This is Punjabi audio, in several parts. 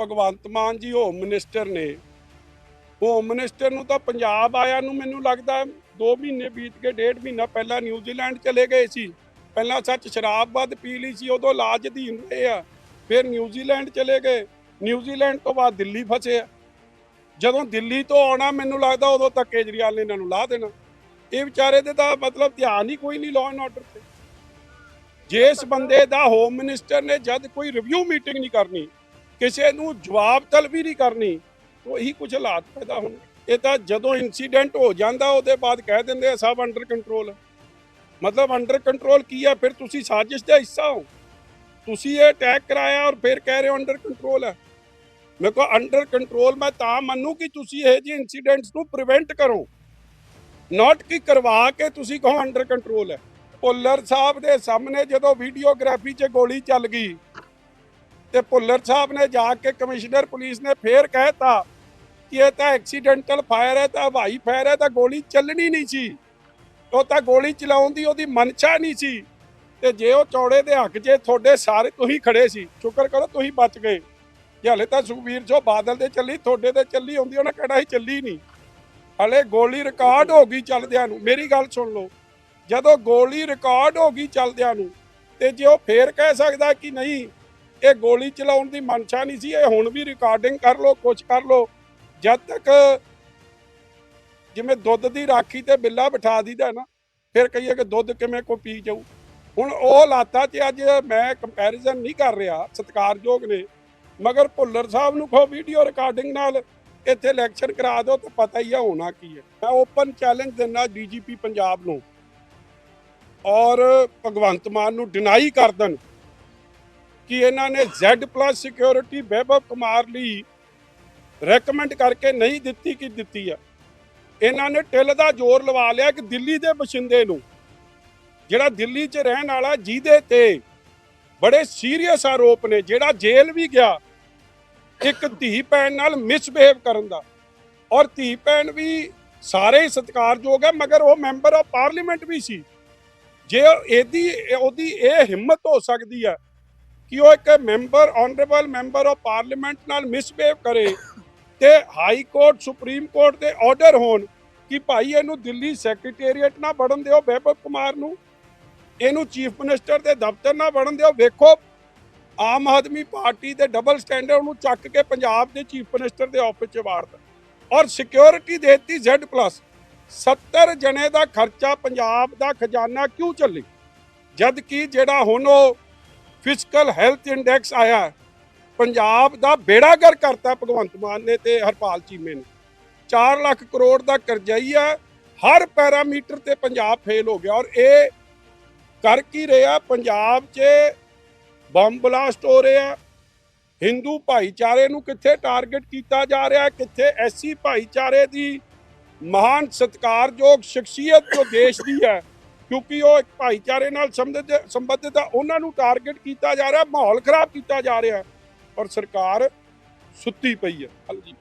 ਭਗਵੰਤ ਮਾਨ ਜੀ ਹੋਮ ਮਿਨਿਸਟਰ ਨੇ। ਹੋਮ ਮਿਨਿਸਟਰ ਨੂੰ ਤਾਂ ਪੰਜਾਬ ਆਇਆ ਨੂੰ ਮੈਨੂੰ ਲੱਗਦਾ 2 ਮਹੀਨੇ ਬੀਤ ਕੇ ਡੇਢ ਮਹੀਨਾ ਪਹਿਲਾਂ ਨਿਊਜ਼ੀਲੈਂਡ ਚਲੇ ਗਏ ਸੀ। ਪਹਿਲਾਂ ਸੱਚ ਸ਼ਰਾਬ ਵੱਧ ਪੀ ਲਈ ਸੀ, ਉਦੋਂ ਲਾਜ ਅਧੀਨ ਰਹੇ ਆ, ਫਿਰ ਨਿਊਜ਼ੀਲੈਂਡ ਚਲੇ ਗਏ। ਨਿਊਜ਼ੀਲੈਂਡ ਤੋਂ ਬਾਅਦ ਦਿੱਲੀ ਫਸੇ ਆ। ਜਦੋਂ ਦਿੱਲੀ ਤੋਂ ਆਉਣਾ ਮੈਨੂੰ ਲੱਗਦਾ ਉਦੋਂ ਤੱਕ ਕੇਜਰੀਵਾਲ ਨੇ ਇਹਨਾਂ ਨੂੰ ਲਾ ਦੇਣਾ। ਇਹ ਵਿਚਾਰੇ ਦੇ ਤਾਂ ਮਤਲਬ ਧਿਆਨ ਹੀ ਕੋਈ ਨਹੀਂ ਲਾਅ ਐਂਡ ਆਰਡਰ ਤੇ। ਜਿਸ ਬੰਦੇ ਦਾ ਹੋਮ ਮਿਨਿਸਟਰ ਨੇ ਜਦ ਕੋਈ ਰਿਵਿਊ ਮੀਟਿੰਗ ਨਹੀਂ ਕਰਨੀ ਕਿਸੇ ਨੂੰ ਜਵਾਬ ਤਲਬੀ ਨਹੀਂ ਕਰਨੀ, ਉਹੀ ਇਹੀ ਕੁਝ ਹਾਲਾਤ ਪੈਦਾ ਹੋਣ ਇਹ ਤਾਂ ਜਦੋਂ ਇਨਸੀਡੈਂਟ ਹੋ ਜਾਂਦਾ, ਉਹਦੇ ਬਾਅਦ ਕਹਿ ਦਿੰਦੇ ਆ, ਸਭ ਅੰਡਰ ਕੰਟਰੋਲ ਮਤਲਬ ਅੰਡਰ ਕੰਟਰੋਲ ਕੀ ਆ? ਫਿਰ ਤੁਸੀਂ ਸਾਜ਼ਿਸ਼ ਦਾ ਹਿੱਸਾ ਹੋ। ਤੁਸੀਂ ਇਹ ਅਟੈਕ ਕਰਾਇਆ ਔਰ ਫਿਰ ਕਹਿ ਰਹੇ ਹੋ ਅੰਡਰ ਕੰਟਰੋਲ ਹੈ ਮੇਰੇ ਕੋ ਅੰਡਰ ਕੰਟਰੋਲ ਮੈਂ ਤਾਂ ਮੰਨੂ ਕਿ ਤੁਸੀਂ ਇਹ ਜਿਹੇ ਇਨਸੀਡੈਂਟਸ ਨੂੰ ਪ੍ਰੀਵੈਂਟ ਕਰੋ। ਨਾਟ ਕਿ ਕਰਵਾ ਕੇ ਤੁਸੀਂ ਕਹੋ ਅੰਡਰ ਕੰਟਰੋਲ ਹੈ ਭੁੱਲਰ ਸਾਹਿਬ ਦੇ ਸਾਹਮਣੇ ਜਦੋਂ ਵੀਡੀਓਗ੍ਰਾਫੀ 'ਚ ਗੋਲੀ ਚੱਲ ਗਈ ਤੇ ਭੁੱਲਰ ਸਾਹਿਬ ਨੇ ਜਾ ਕੇ ਕਮਿਸ਼ਨਰ ਪੁਲਿਸ ਨੇ ਫੇਰ ਕਹਿਤਾ ਕਿ ਇਹ ਤਾਂ ਐਕਸੀਡੈਂਟਲ ਫਾਇਰ ਹੈ, ਤਾਂ ਹਵਾਈ ਫਾਇਰ ਹੈ, ਤਾਂ ਗੋਲੀ ਚੱਲਣੀ ਨਹੀਂ ਸੀ। ਉਹ ਤਾਂ ਗੋਲੀ ਚਲਾਉਣ ਦੀ ਉਹਦੀ ਮਨਸ਼ਾ ਨਹੀਂ ਸੀ। ਤੇ ਜੇ ਉਹ ਚੌੜੇ ਦੇ ਹੱਕ 'ਚ ਤੁਹਾਡੇ ਸਾਰੇ ਤੁਸੀਂ ਖੜੇ ਸੀ, ਸ਼ੁਕਰ ਕਰੋ ਤੁਸੀਂ ਬਚ ਗਏ। ਜੇ ਹਲੇ ਤਾਂ ਸੁਖਬੀਰ ਜੋ ਬਾਦਲ ਦੇ ਚੱਲੀ, ਤੁਹਾਡੇ ਤੇ ਚੱਲੀ ਹੁੰਦੀ ਉਹਨਾਂ ਕਿਹੜਾ ਹੀ ਚੱਲੀ ਨਹੀਂ। ਹਲੇ ਗੋਲੀ ਰਿਕਾਰਡ ਹੋ ਗਈ ਚੱਲਦਿਆਂ ਨੂੰ। ਮੇਰੀ ਗੱਲ ਸੁਣ ਲਓ, ਜਦੋਂ ਗੋਲੀ ਰਿਕਾਰਡ ਹੋ ਗਈ ਚੱਲਦਿਆਂ ਨੂੰ, ਤੇ ਜੇ ਉਹ ਫੇਰ ਕਹਿ ਸਕਦਾ ਕਿ ਨਹੀਂ ਇਹ ਗੋਲੀ ਚਲਾਉਣ ਦੀ ਮਨਸ਼ਾ ਨਹੀਂ ਸੀ, ਇਹ ਹੁਣ ਵੀ ਰਿਕਾਰਡਿੰਗ ਕਰ ਲਓ ਕੁਝ ਕਰ ਲਓ। ਜਦ ਤੱਕ ਜਿਵੇਂ ਦੁੱਧ ਦੀ ਰਾਖੀ ਤੇ ਬਿੱਲਾ ਬਿਠਾ ਦੀਦਾ ਨਾ, ਫਿਰ ਕਹੀਏ ਕਿ ਦੁੱਧ ਕਿਵੇਂ ਕੋਈ ਪੀ ਜਾਊ। ਹੁਣ ਉਹ ਹਾਲਾਤਾਂ 'ਚ ਅੱਜ ਮੈਂ ਕੰਪੈਰੀਜ਼ਨ ਨਹੀਂ ਕਰ ਰਿਹਾ, ਸਤਿਕਾਰਯੋਗ ਨੇ। ਮਗਰ ਭੁੱਲਰ ਸਾਹਿਬ ਨੂੰ ਕਹੋ ਵੀਡੀਓ ਰਿਕਾਰਡਿੰਗ ਨਾਲ, ਇੱਥੇ ਇਲੈਕਸ਼ਨ ਕਰਾ ਦਿਓ ਤਾਂ ਪਤਾ ਹੀ ਆ ਹੋਣਾ ਕੀ ਹੈ। ਮੈਂ ਓਪਨ ਚੈਲੰਜ ਦਿੰਦਾ ਡੀਜੀਪੀ ਪੰਜਾਬ ਨੂੰ। ਔਰ ਭਗਵੰਤ ਮਾਨ ਨੂੰ ਡਿਨਾਈ ਕਰ ਦੇਣ। ਕਿ ਇਹਨਾਂ ਨੇ Z+ ਸਿਕਿਉਰਿਟੀ ਵੈਭਵ ਕੁਮਾਰ ਲਈ ਰეკਮੈਂਡ ਕਰਕੇ ਨਹੀਂ ਦਿੱਤੀ, ਕਿ ਦਿੱਤੀ ਆ? ਇਹਨਾਂ ਨੇ ਟਿਲ ਦਾ ਜ਼ੋਰ ਲਵਾ ਲਿਆ ਕਿ ਦਿੱਲੀ ਦੇ ਬਸ਼ਿੰਦੇ ਨੂੰ, ਜਿਹੜਾ ਦਿੱਲੀ 'ਚ ਰਹਿਣ ਵਾਲਾ ਜਿਹਦੇ ਤੇ ਬੜੇ ਸੀਰੀਅਸ ਆਰੋਪ ਨੇ, ਜਿਹੜਾ ਜੇਲ੍ਹ ਵੀ ਗਿਆ, ਇੱਕ ਧੀ ਭੈਣ ਨਾਲ ਮਿਸਬਿਹੇਵ ਕਰਨ ਦਾ। ਔਰ ਧੀ ਭੈਣ ਵੀ ਸਾਰੇ ਹੀ ਸਤਿਕਾਰਯੋਗ ਹੈ ਮਗਰ ਉਹ ਮੈਂਬਰ ਆਫ ਪਾਰਲੀਮੈਂਟ ਵੀ ਸੀ। ਜੇ ਇਹਦੀ, ਉਹਦੀ ਇਹ ਹਿੰਮਤ ਹੋ ਸਕਦੀ ਹੈ ਕਿ ਉਹ ਇੱਕ member honourable member of parliament ਨਾਲ ਮਿਸਬਿਹੇਵ ਕਰੇ ਤੇ ਹਾਈ ਕੋਰਟ ਸੁਪਰੀਮ ਕੋਰਟ ਦੇ ਆਰਡਰ ਹੋਣ ਕਿ ਭਾਈ ਇਹਨੂੰ ਦਿੱਲੀ ਸੈਕਟਰੀਏਟ ਨਾ ਵੜਨ ਦਿਓ ਵੈਭਵ ਕੁਮਾਰ ਨੂੰ, ਇਹਨੂੰ ਚੀਫ ਮਿਨਿਸਟਰ ਦੇ ਦਫ਼ਤਰ ਨਾ ਵੜਨ ਦਿਓ। ਵੇਖੋ, ਆਮ ਆਦਮੀ ਪਾਰਟੀ ਦੇ ਡਬਲ ਸਟੈਂਡਰਡ ਨੂੰ ਚੱਕ ਕੇ ਪੰਜਾਬ ਦੇ ਚੀਫ ਮਿਨਿਸਟਰ ਦੇ ਆਫਿਸ 'ਚ ਵਾਰਦਾ ਔਰ ਸਿਕਿਉਰਿਟੀ ਦੇਤੀ Z+ 70 ਜਣੇ ਦਾ ਖਰਚਾ ਪੰਜਾਬ ਦਾ ਖਜ਼ਾਨਾ ਕਿਉਂ ਚੱਲੇ? ਜਦ ਕਿ ਜਿਹੜਾ ਹੁਣ ਉਹ ਫਿਜ਼ੀਕਲ ਹੈਲਥ ਇੰਡੈਕਸ ਆਇਆ। ਪੰਜਾਬ ਦਾ ਬੇੜਾਗਰ ਕਰਤਾ ਭਗਵੰਤ ਮਾਨ ਨੇ ਤੇ ਹਰਪਾਲ ਚੀਮੇ ਨੇ। 4 ਲੱਖ ਕਰੋੜ ਦਾ ਕਰਜ਼ਾ ਹੀ ਹਰ ਪੈਰਾਮੀਟਰ ਤੇ ਪੰਜਾਬ ਫੇਲ ਹੋ ਗਿਆ ਔਰ ਇਹ ਕਰ ਕੀ ਰਿਹਾ? ਪੰਜਾਬ 'ਚ ਬੰਬ ਬਲਾਸਟ ਹੋ ਰਿਹਾ। ਹਿੰਦੂ ਭਾਈਚਾਰੇ ਨੂੰ ਕਿੱਥੇ ਟਾਰਗੇਟ ਕੀਤਾ ਜਾ ਰਿਹਾ? ਕਿੱਥੇ ਐਸੀ ਭਾਈਚਾਰੇ ਦੀ ਮਹਾਨ ਸਤਿਕਾਰਯੋਗ ਸ਼ਖਸੀਅਤ ਜੋ ਦੇਸ਼ ਦੀ ਹੈ ਕਿਉਂਕਿ ਉਹ ਇੱਕ ਭਾਈਚਾਰੇ ਨਾਲ ਸੰਬੰਧਿਤ ਸੰਬੰਧਿਤ ਆ, ਉਹਨਾਂ ਨੂੰ ਟਾਰਗੇਟ ਕੀਤਾ ਜਾ ਰਿਹਾ, ਮਾਹੌਲ ਖਰਾਬ ਕੀਤਾ ਜਾ ਰਿਹਾ ਔਰ ਸਰਕਾਰ ਸੁੱਤੀ ਪਈ ਹੈ। ਹਾਂਜੀ।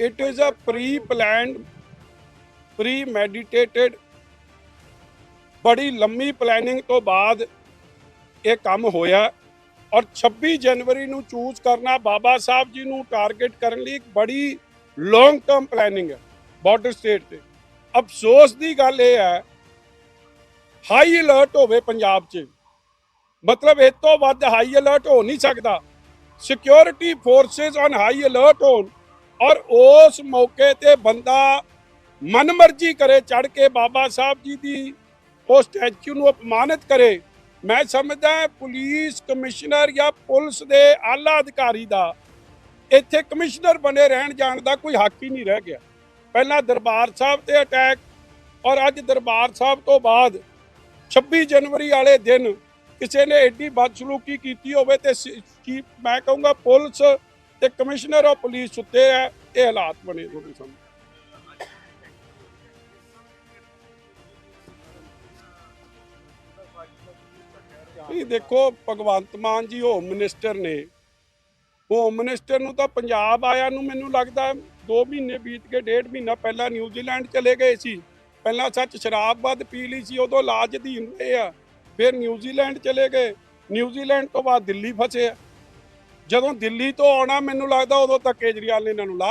It is a pre planned premeditated ਬੜੀ ਲੰਮੀ ਪਲੈਨਿੰਗ ਤੋਂ ਬਾਅਦ ਇਹ ਕੰਮ ਹੋਇਆ। ਔਰ 26 ਜਨਵਰੀ ਨੂੰ ਚੂਜ਼ ਕਰਨਾ ਬਾਬਾ ਸਾਹਿਬ ਜੀ ਨੂੰ ਟਾਰਗੇਟ ਕਰਨ ਲਈ ਇੱਕ ਬੜੀ ਲੌਂਗ ਟਰਮ ਪਲੈਨਿੰਗ ਹੈ ਬਾਰਡਰ ਸਟੇਟ ਤੇ। ਅਫਸੋਸ ਦੀ ਗੱਲ ਇਹ ਹੈ ਹਾਈ ਅਲਰਟ ਹੋਵੇ ਪੰਜਾਬ 'ਚ। ਮਤਲਬ ਇਹ ਤੋਂ ਵੱਧ ਹਾਈ ਅਲਰਟ ਹੋ ਨਹੀਂ ਸਕਦਾ। Security forces on high alert ਹੋਣ ਔਰ ਉਸ ਮੌਕੇ ਤੇ ਬੰਦਾ ਮਨਮਰਜ਼ੀ ਕਰੇ ਚੜ ਕੇ ਬਾਬਾ ਸਾਹਿਬ ਜੀ ਦੀ ਉਹ ਸਟੈਚੂ ਨੂੰ ਅਪਮਾਨਿਤ ਕਰੇ। ਮੈਂ ਸਮਝਦਾ ਹਾਂ ਪੁਲਿਸ ਕਮਿਸ਼ਨਰ ਜਾਂ ਪੁਲਿਸ ਦੇ ਆਲਾ ਅਧਿਕਾਰੀ ਦਾ, ਇੱਥੇ ਕਮਿਸ਼ਨਰ ਬਣੇ ਰਹਿਣ ਜਾਣ ਦਾ ਕੋਈ ਹੱਕ ਹੀ ਨਹੀਂ ਰਹਿ ਗਿਆ। ਪਹਿਲਾਂ ਦਰਬਾਰ ਸਾਹਿਬ ਤੇ ਅਟੈਕ ਔਰ ਅੱਜ ਦਰਬਾਰ ਸਾਹਿਬ ਤੋਂ ਬਾਅਦ 26 ਜਨਵਰੀ ਵਾਲੇ ਦਿਨ ਕਿਸੇ ਨੇ ਐਡੀ ਬਦਸਲੂਕੀ ਕੀਤੀ ਹੋਵੇ ਤੇ ਮੈਂ ਕਹੂੰਗਾ ਪੁਲਿਸ ਤੇ ਕਮਿਸ਼ਨਰ ਆਫ ਪੁਲਿਸ ਸੁੱਤੇ ਆ ਇਹ ਹਾਲਾਤ ਬਣੇ ਤੁਹਾਡੇ ਸਾਹਮਣੇ ਇਹ ਦੇਖੋ, ਭਗਵੰਤ ਮਾਨ ਜੀ ਹੋਮ ਮਿਨਿਸਟਰ ਨੇ। ਹੋਮ ਮਿਨਿਸਟਰ ਨੂੰ ਤਾਂ ਪੰਜਾਬ ਆਇਆ ਨੂੰ ਮੈਨੂੰ ਲੱਗਦਾ 2 ਮਹੀਨੇ ਬੀਤ ਕੇ ਡੇਢ ਮਹੀਨਾ ਪਹਿਲਾਂ ਨਿਊਜ਼ੀਲੈਂਡ ਚਲੇ ਗਏ ਸੀ। ਪਹਿਲਾਂ ਸੱਚ ਸ਼ਰਾਬ ਵੱਧ ਪੀ ਲਈ ਸੀ, ਉਦੋਂ ਇਲਾਜ ਅਧੀਨ ਰਹੇ ਆ। ਫਿਰ ਨਿਊਜ਼ੀਲੈਂਡ ਚਲੇ ਗਏ। ਨਿਊਜ਼ੀਲੈਂਡ ਤੋਂ ਬਾਅਦ ਦਿੱਲੀ ਫਸੇ ਆ। ਜਦੋਂ ਦਿੱਲੀ ਤੋਂ ਆਉਣਾ ਮੈਨੂੰ ਲੱਗਦਾ ਉਦੋਂ ਤੱਕ ਕੇਜਰੀਵਾਲ ਨੇ ਇਹਨਾਂ ਨੂੰ ਲਾ